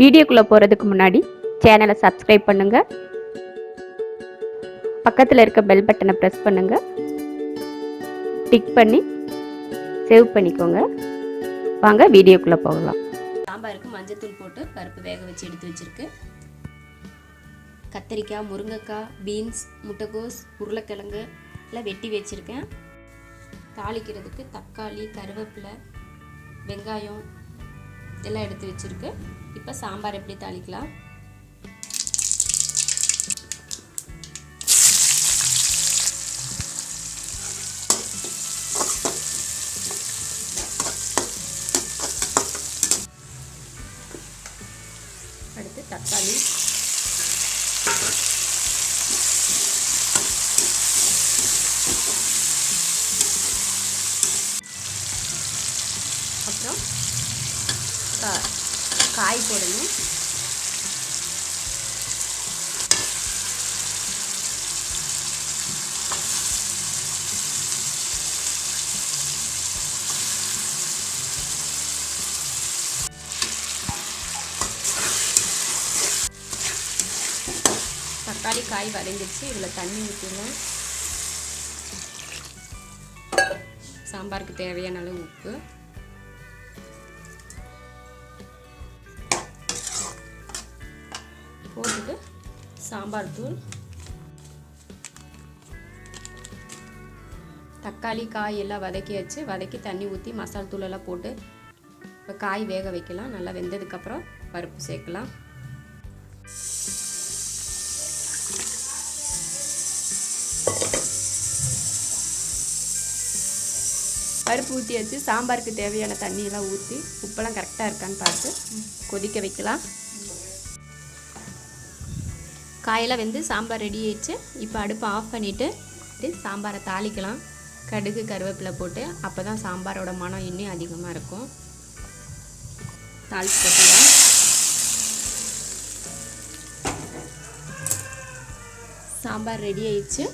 வீடியோக்குள்ளே போகிறதுக்கு முன்னாடி சேனலை சப்ஸ்கிரைப் பண்ணுங்கள் பக்கத்தில் இருக்க பெல் பட்டனை ப்ரெஸ் பண்ணுங்கள் டிக் பண்ணி சேவ் பண்ணிக்கோங்க. வாங்க வீடியோக்குள்ளே போகலாம். சாம்பாருக்கு மஞ்சத்தூள் போட்டு பருப்பு வேக வச்சு எடுத்து வச்சுருக்கு. கத்திரிக்காய் முருங்கைக்காய் பீன்ஸ் முட்டைகோஸ் உருளைக்கிழங்கு எல்லாம் வெட்டி வச்சுருக்கேன். தாளிக்கிறதுக்கு தக்காளி கருவேப்பிலை வெங்காயம் எல்லாம் எடுத்து வச்சுருக்கு. இப்போ சாம்பார் எப்படி தாளிக்கலாம்? அடுத்து தக்காளி. அப்புறம் கா- காய் போடணும். தக்காளி காய் வதங்கிடுச்சு. இதில் தண்ணி ஊற்றிடலாம். சாம்பாருக்கு தேவையான அளவு உப்பு. சாம்பார் தூள். தக்காளி காய் எல்லாம் வதக்கியாச்சு வதக்கி தண்ணி ஊற்றி மசால் தூள் எல்லாம் போட்டு இப்போ காய் வேக வைக்கலாம். நல்லா வெந்ததுக்கப்புறம் பருப்பு சேர்க்கலாம். பருப்பு ஊற்றியாச்சு சாம்பாருக்கு தேவையான தண்ணியெல்லாம் ஊற்றி உப்பெல்லாம் கரெக்டாக இருக்கான்னு பார்த்து கொதிக்க வைக்கலாம். காயெல்லாம் வெந்து சாம்பார் ரெடி ஆயிடுச்சு. இப்போ அடுப்பை ஆஃப் பண்ணிவிட்டு சாம்பாரை தாளிக்கலாம். கடுகு கருவேப்பிலை போட்டு அப்போ தான் சாம்பாரோட மனம் இன்னும் அதிகமாக இருக்கும். தாளிச்சு போட்டுக்கலாம் சாம்பார் ரெடி ஆயிடுச்சு.